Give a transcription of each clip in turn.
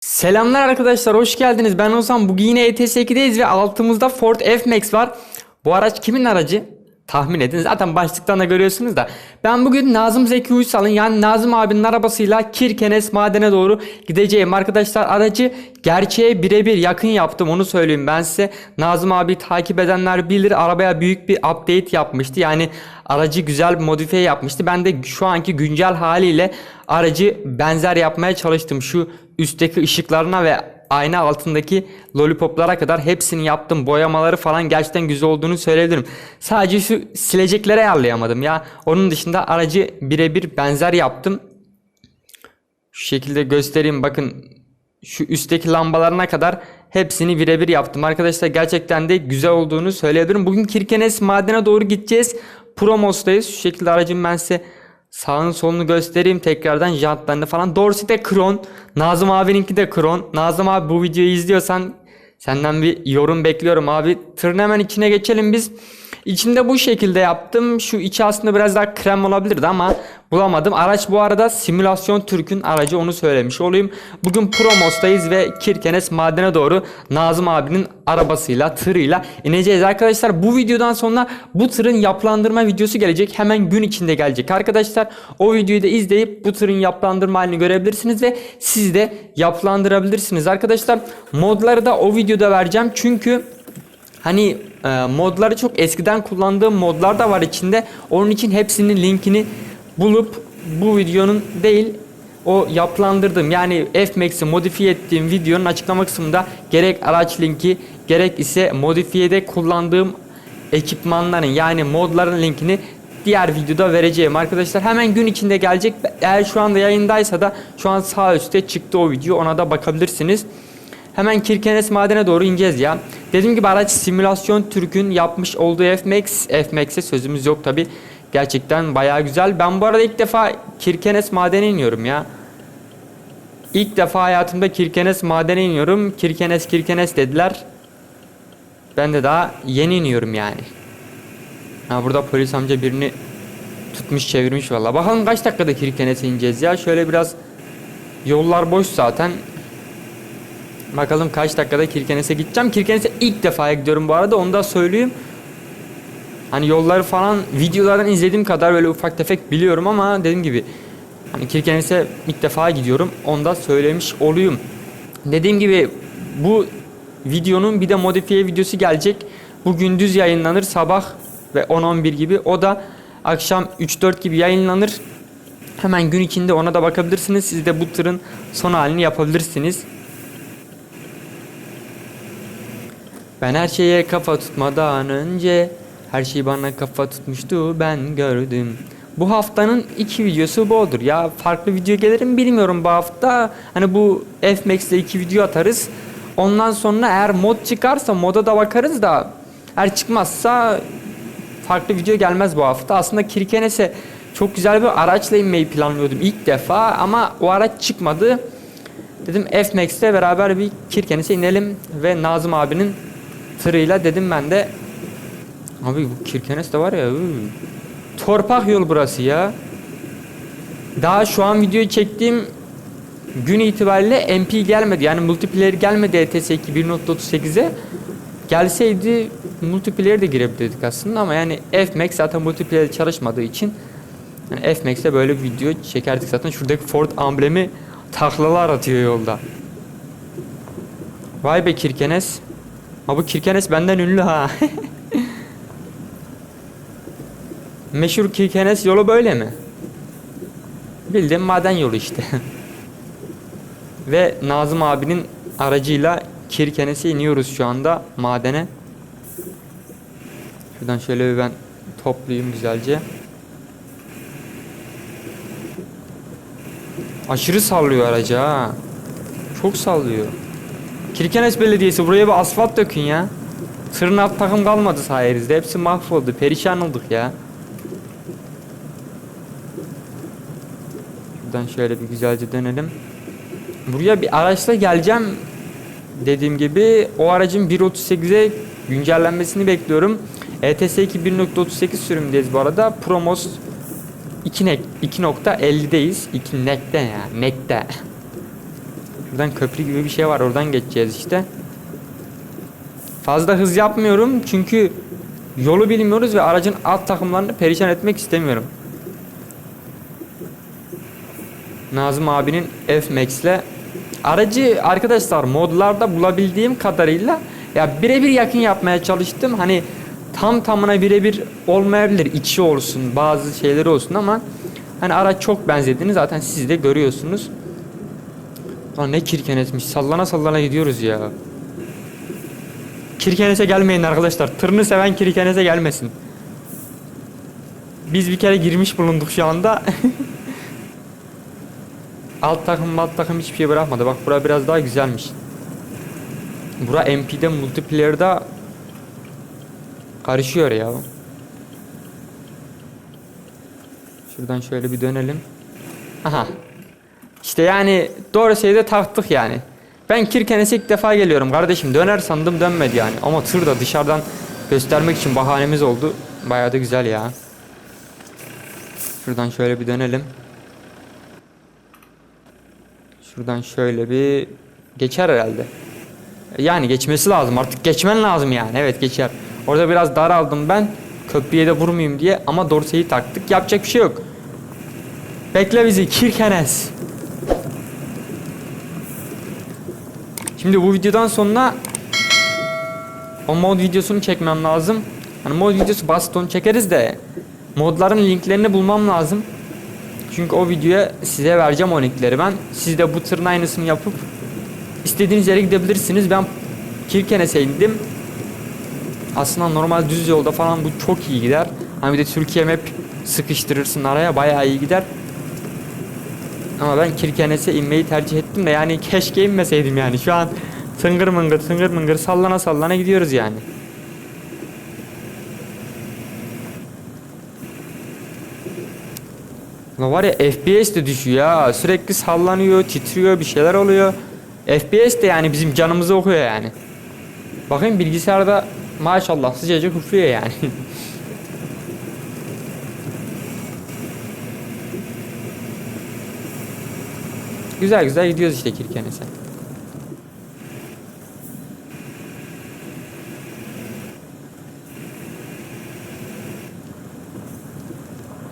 Selamlar arkadaşlar hoş geldiniz. Ben Ozan. Bugün yine ETS2'deyiz ve altımızda Ford F-Max var. Bu araç kimin aracı? Tahmin edin. Zaten başlıktan da görüyorsunuz da. Ben bugün Nazım Zeki Uysal'ın yani Nazım abinin arabasıyla Kirkenes madene doğru gideceğim. Arkadaşlar aracı gerçeğe birebir yakın yaptım onu söyleyeyim ben size. Nazım abi takip edenler bilir arabaya büyük bir update yapmıştı. Yani aracı güzel bir modifiye yapmıştı. Ben de şu anki güncel haliyle aracı benzer yapmaya çalıştım. Şu üstteki ışıklarına ve ayna altındaki lollipoplara kadar hepsini yaptım. Boyamaları falan gerçekten güzel olduğunu söyleyebilirim. Sadece şu sileceklere ayarlayamadım ya. Onun dışında aracı birebir benzer yaptım. Şu şekilde göstereyim bakın şu üstteki lambalarına kadar hepsini birebir yaptım. Arkadaşlar gerçekten de güzel olduğunu söyleyebilirim. Bugün Kirkenes madene doğru gideceğiz. Promos'tayız. Şu şekilde aracım ben size sağını solunu göstereyim tekrardan jantlarını falan. Dorsi de Kron. Nazım abininki de Kron. Nazım abi bu videoyu izliyorsan senden bir yorum bekliyorum abi. Tırın hemen içine geçelim biz. İçinde bu şekilde yaptım. Şu içi aslında biraz daha krem olabilirdi ama bulamadım. Araç bu arada simülasyon Türk'ün aracı onu söylemiş olayım. Bugün Promos'tayız ve Kirkenes madene doğru Nazım abinin arabasıyla, tırıyla ineceğiz. Arkadaşlar bu videodan sonra bu tırın yapılandırma videosu gelecek. Hemen gün içinde gelecek. Arkadaşlar o videoyu da izleyip bu tırın yapılandırma halini görebilirsiniz ve siz de yapılandırabilirsiniz. Arkadaşlar modları da o videoda vereceğim. Çünkü Hani e, modları çok eskiden kullandığım modlar da var içinde. Onun için hepsinin linkini bulup bu videonun değil o yapılandırdığım yani F-Max'i modifiye ettiğim videonun açıklama kısmında gerek araç linki gerek ise modifiyede kullandığım ekipmanların yani modların linkini diğer videoda vereceğim arkadaşlar. Hemen gün içinde gelecek. Eğer şu anda yayındaysa da şu an sağ üstte çıktı o video ona da bakabilirsiniz. Hemen Kirkenes madene doğru ineceğiz ya. Dediğim gibi araç simülasyon Türk'ün yapmış olduğu F-Max. F-Max'e sözümüz yok tabi. Gerçekten bayağı güzel. Ben bu arada ilk defa Kirkenes madene iniyorum ya. İlk defa hayatımda Kirkenes madene iniyorum. Kirkenes Kirkenes dediler. Ben de daha yeni iniyorum yani. Ha burada polis amca birini tutmuş çevirmiş valla. Bakalım kaç dakikada Kirkenes'e ineceğiz ya. Şöyle biraz yollar boş zaten. Bakalım kaç dakikada Kirkenes'e gideceğim. Kirkenes'e ilk defa gidiyorum bu arada onu da söyleyeyim. Hani yolları falan videolardan izlediğim kadar böyle ufak tefek biliyorum ama dediğim gibi hani Kirkenes'e ilk defa gidiyorum. Onu da söylemiş olayım. Dediğim gibi bu videonun bir de modifiye videosu gelecek. Bu gündüz yayınlanır sabah ve 10-11 gibi. O da akşam 3-4 gibi yayınlanır. Hemen gün içinde ona da bakabilirsiniz. Siz de bu tırın son halini yapabilirsiniz. Ben her şeye kafa tutmadan önce her şey bana kafa tutmuştu ben gördüm. Bu haftanın iki videosu bu olur ya. Farklı video gelir mi bilmiyorum bu hafta. Hani bu F-Max ile iki video atarız. Ondan sonra eğer mod çıkarsa moda da bakarız da eğer çıkmazsa farklı video gelmez bu hafta. Aslında Kirkenes'e çok güzel bir araçla inmeyi planlıyordum ilk defa ama o araç çıkmadı. Dedim F-Max'te beraber bir Kirkenes'e inelim ve Nazım abinin tırıyla dedim ben de abi bu Kirkenes de var ya torpak yol burası ya. Daha şu an videoyu çektiğim gün itibariyle MP gelmedi. Yani multiplayer gelmedi ETS 2 1.38'e gelseydi multiplayer de girebilirdik aslında ama yani F-Max zaten multiplayer çalışmadığı için yani F-Max'te böyle bir video çekerdik zaten. Şuradaki Ford amblemi taklalar atıyor yolda. Vay be Kirkenes Ha bu Kirkenes benden ünlü ha. Meşhur Kirkenes yolu böyle mi? Bildiğin maden yolu işte. Ve Nazım abinin aracıyla Kirkenes'e iniyoruz şu anda madene. Şuradan şöyle bir ben toplayayım güzelce. Aşırı sallıyor aracı ha. Çok sallıyor. Kirkenes Belediyesi buraya bir asfalt dökün ya. Tırın alt takım kalmadı sayenizde. Hepsi mahvoldu. Perişan olduk ya. Şuradan şöyle bir güzelce dönelim. Buraya bir araçla geleceğim. Dediğim gibi o aracın 1.38'e güncellenmesini bekliyorum. ETS 2 1.38 sürümündeyiz bu arada. Promos 2.50'deyiz. 2 nekte ya. Nekte. Buradan köprü gibi bir şey var. Oradan geçeceğiz işte. Fazla hız yapmıyorum çünkü yolu bilmiyoruz ve aracın alt takımlarını perişan etmek istemiyorum. Nazım abinin F-Max'le aracı arkadaşlar modlarda bulabildiğim kadarıyla ya birebir yakın yapmaya çalıştım. Hani tam tamına birebir olmayabilir. içi olsun, bazı şeyleri olsun ama hani araç çok benzediğini zaten siz de görüyorsunuz. Lan ne kirkenesmiş. Sallana sallana gidiyoruz ya. Kirkenes'e gelmeyin arkadaşlar. Tırını seven Kirkenes'e gelmesin. Biz bir kere girmiş bulunduk şu anda. alt takım alt takım hiçbir şey bırakmadı. Bak bura biraz daha güzelmiş. Bura MP'de multiplayer'da karışıyor ya. Şuradan şöyle bir dönelim. Aha. İşte yani doğru şeyde taktık yani. Ben Kirkenes'e ilk defa geliyorum kardeşim. Döner sandım dönmedi yani. Ama tır da dışarıdan göstermek için bahanemiz oldu. Bayağı da güzel ya. Şuradan şöyle bir dönelim. Şuradan şöyle bir geçer herhalde. Yani geçmesi lazım artık geçmen lazım yani. Evet geçer. Orada biraz daraldım ben. Köprüye de vurmayayım diye ama dorseyi taktık. Yapacak bir şey yok. Bekle bizi Kirkenes. Şimdi bu videodan sonra o mod videosunu çekmem lazım. Hani mod videosu basit onu çekeriz de modların linklerini bulmam lazım. Çünkü o videoya size vereceğim o linkleri ben. Siz de bu tırın aynısını yapıp istediğiniz yere gidebilirsiniz. Ben Kirkenes'e indim. Aslında normal düz yolda falan bu çok iyi gider. Hani bir de Türkiye map sıkıştırırsın araya bayağı iyi gider. Ama ben Kirkenes'e inmeyi tercih ettim de yani keşke inmeseydim yani. Şu an tıngır mıngır tıngır mıngır sallana sallana gidiyoruz yani. Ulan var ya FPS de düşüyor ya. Sürekli sallanıyor, titriyor, bir şeyler oluyor. FPS de yani bizim canımızı okuyor yani. Bakın bilgisayarda maşallah sıcacık üflüyor yani. güzel güzel gidiyoruz işte Kirkenes'e.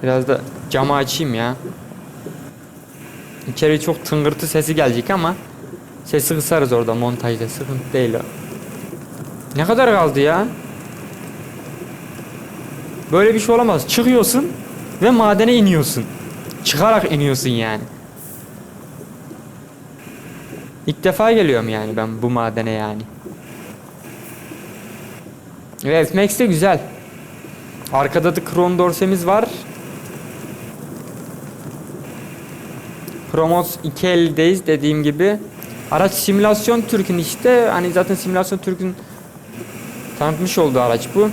Biraz da camı açayım ya. İçeri çok tıngırtı sesi gelecek ama sesi kısarız orada montajda sıkıntı değil o. Ne kadar kaldı ya? Böyle bir şey olamaz. Çıkıyorsun ve madene iniyorsun. Çıkarak iniyorsun yani. İlk defa geliyorum yani ben bu madene yani. Evet Max de güzel. Arkada da Kron Dorse'miz var. Promos 250'deyiz dediğim gibi. Araç simülasyon Türk'ün işte. Hani zaten simülasyon Türk'ün tanıtmış olduğu araç bu.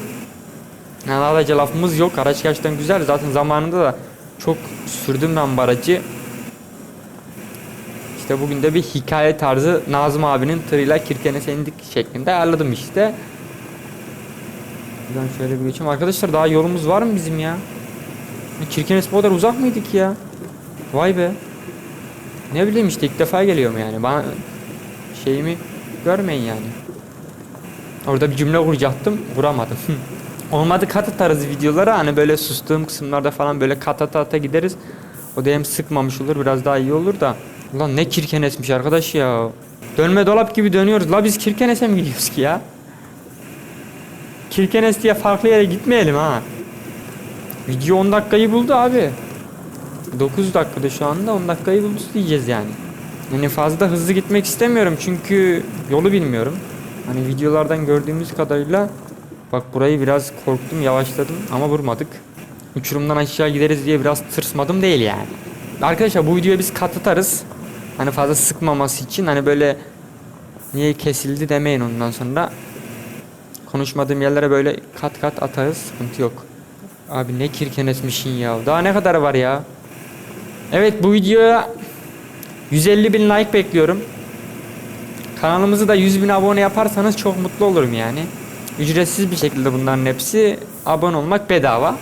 Yani lafımız yok. Araç gerçekten güzel. Zaten zamanında da çok sürdüm ben bu aracı. İşte bugün de bir hikaye tarzı Nazım abinin tırıyla Kirkenes'e indik şeklinde ayarladım işte. Buradan şöyle bir geçeyim. Arkadaşlar daha yolumuz var mı bizim ya? Kirkenes bu kadar uzak mıydık ya? Vay be. Ne bileyim işte ilk defa geliyorum yani. Bana şeyimi görmeyin yani. Orada bir cümle kuracaktım. Vuramadım. Olmadı kat atarız videolara. Hani böyle sustuğum kısımlarda falan böyle kat ata ata gideriz. O da hem sıkmamış olur biraz daha iyi olur da. Ulan ne kirkenesmiş arkadaş ya. Dönme dolap gibi dönüyoruz. La biz Kirkenes'e mi gidiyoruz ki ya? Kirkenes diye farklı yere gitmeyelim ha. Video 10 dakikayı buldu abi. 9 dakikada şu anda 10 dakikayı buldu diyeceğiz yani. Yani fazla hızlı gitmek istemiyorum çünkü yolu bilmiyorum. Hani videolardan gördüğümüz kadarıyla bak burayı biraz korktum yavaşladım ama vurmadık. Uçurumdan aşağı gideriz diye biraz tırsmadım değil yani. Arkadaşlar bu videoya biz kat atarız. Hani fazla sıkmaması için hani böyle niye kesildi demeyin ondan sonra. Konuşmadığım yerlere böyle kat kat atarız sıkıntı yok. Abi ne kirkenesmişin ya. Daha ne kadar var ya? Evet bu videoya 150 bin like bekliyorum. Kanalımızı da 100 bin abone yaparsanız çok mutlu olurum yani. Ücretsiz bir şekilde bunların hepsi abone olmak bedava.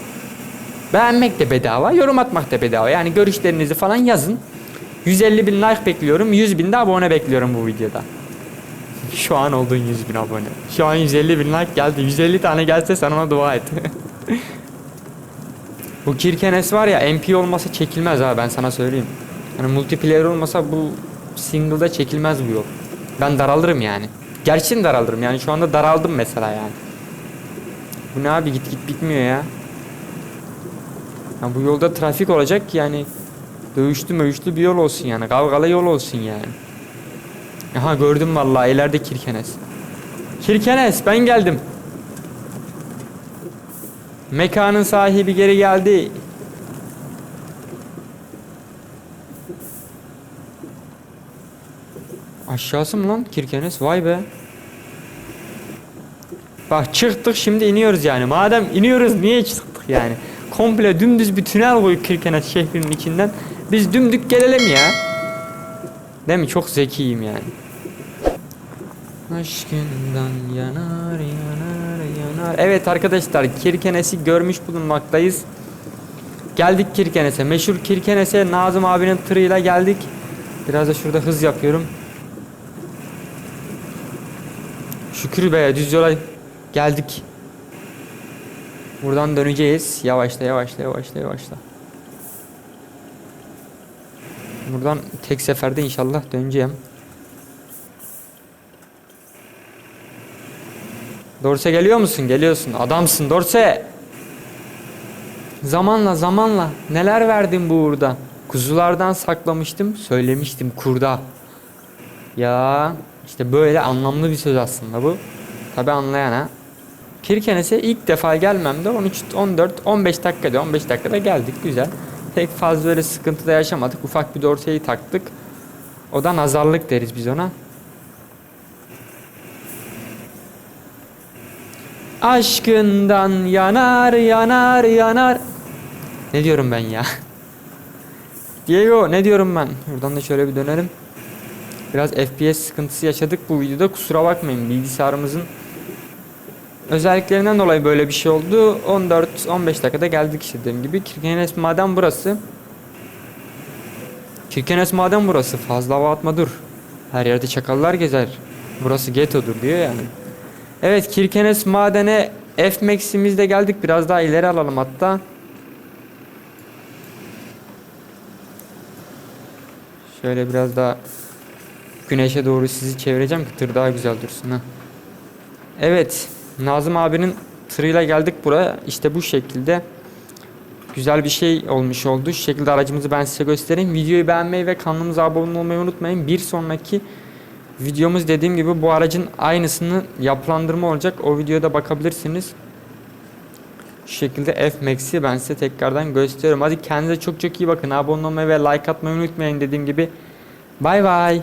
Beğenmek de bedava, yorum atmak da bedava. Yani görüşlerinizi falan yazın. 150 bin like bekliyorum. 100 bin de abone bekliyorum bu videoda. Şu an oldun 100 bin abone. Şu an 150 bin like geldi. 150 tane gelse sen ona dua et. bu Kirkenes var ya MP olmasa çekilmez ha ben sana söyleyeyim. Hani multiplayer olmasa bu single'da çekilmez bu yol. Ben daralırım yani. Gerçekten daralırım yani şu anda daraldım mesela yani. Bu ne abi git git bitmiyor ya. Ya bu yolda trafik olacak yani. Dövüşlü mövüşlü bir yol olsun yani. Kavgalı yol olsun yani. Aha gördüm vallahi ileride Kirkenes. Kirkenes ben geldim. Mekanın sahibi geri geldi. Aşağısı mı lan Kirkenes? Vay be. Bak çıktık şimdi iniyoruz yani. Madem iniyoruz niye çıktık yani? Komple dümdüz bir tünel koyup Kirkenes şehrinin içinden. Biz dümdük gelelim ya. Değil mi? Çok zekiyim yani. Aşkından yanar yanar yanar. Evet arkadaşlar Kirkenes'i görmüş bulunmaktayız. Geldik Kirkenes'e. Meşhur Kirkenes'e Nazım abinin tırıyla geldik. Biraz da şurada hız yapıyorum. Şükür be düz yola geldik. Buradan döneceğiz. Yavaşla yavaşla yavaşla yavaşla. Buradan tek seferde inşallah döneceğim. Dorse geliyor musun? Geliyorsun. Adamsın Dorse. Zamanla zamanla neler verdin bu uğurda? Kuzulardan saklamıştım, söylemiştim kurda. Ya işte böyle anlamlı bir söz aslında bu. Tabi anlayana. Kirkenes'e ilk defa gelmemde 13, 14, 15 dakikada 15 dakikada geldik güzel. Pek fazla böyle sıkıntı da yaşamadık. Ufak bir dorseyi taktık. O da nazarlık deriz biz ona. Aşkından yanar yanar yanar. Ne diyorum ben ya? Diego ne diyorum ben? Buradan da şöyle bir dönelim. Biraz FPS sıkıntısı yaşadık bu videoda. Kusura bakmayın bilgisayarımızın özelliklerinden dolayı böyle bir şey oldu. 14-15 dakikada geldik işte dediğim gibi. Kirkenes maden burası. Kirkenes maden burası. Fazla hava atma dur. Her yerde çakallar gezer. Burası getodur diyor yani. Evet Kirkenes madene F Max'imizde geldik. Biraz daha ileri alalım hatta. Şöyle biraz daha güneşe doğru sizi çevireceğim ki tır daha güzel dursun ha. Evet Nazım abinin tırıyla geldik buraya. İşte bu şekilde güzel bir şey olmuş oldu. Şu şekilde aracımızı ben size göstereyim. Videoyu beğenmeyi ve kanalımıza abone olmayı unutmayın. Bir sonraki videomuz dediğim gibi bu aracın aynısını yapılandırma olacak. O videoda bakabilirsiniz. Şu şekilde F Max'i ben size tekrardan gösteriyorum. Hadi kendinize çok çok iyi bakın. Abone olmayı ve like atmayı unutmayın dediğim gibi. Bay bay.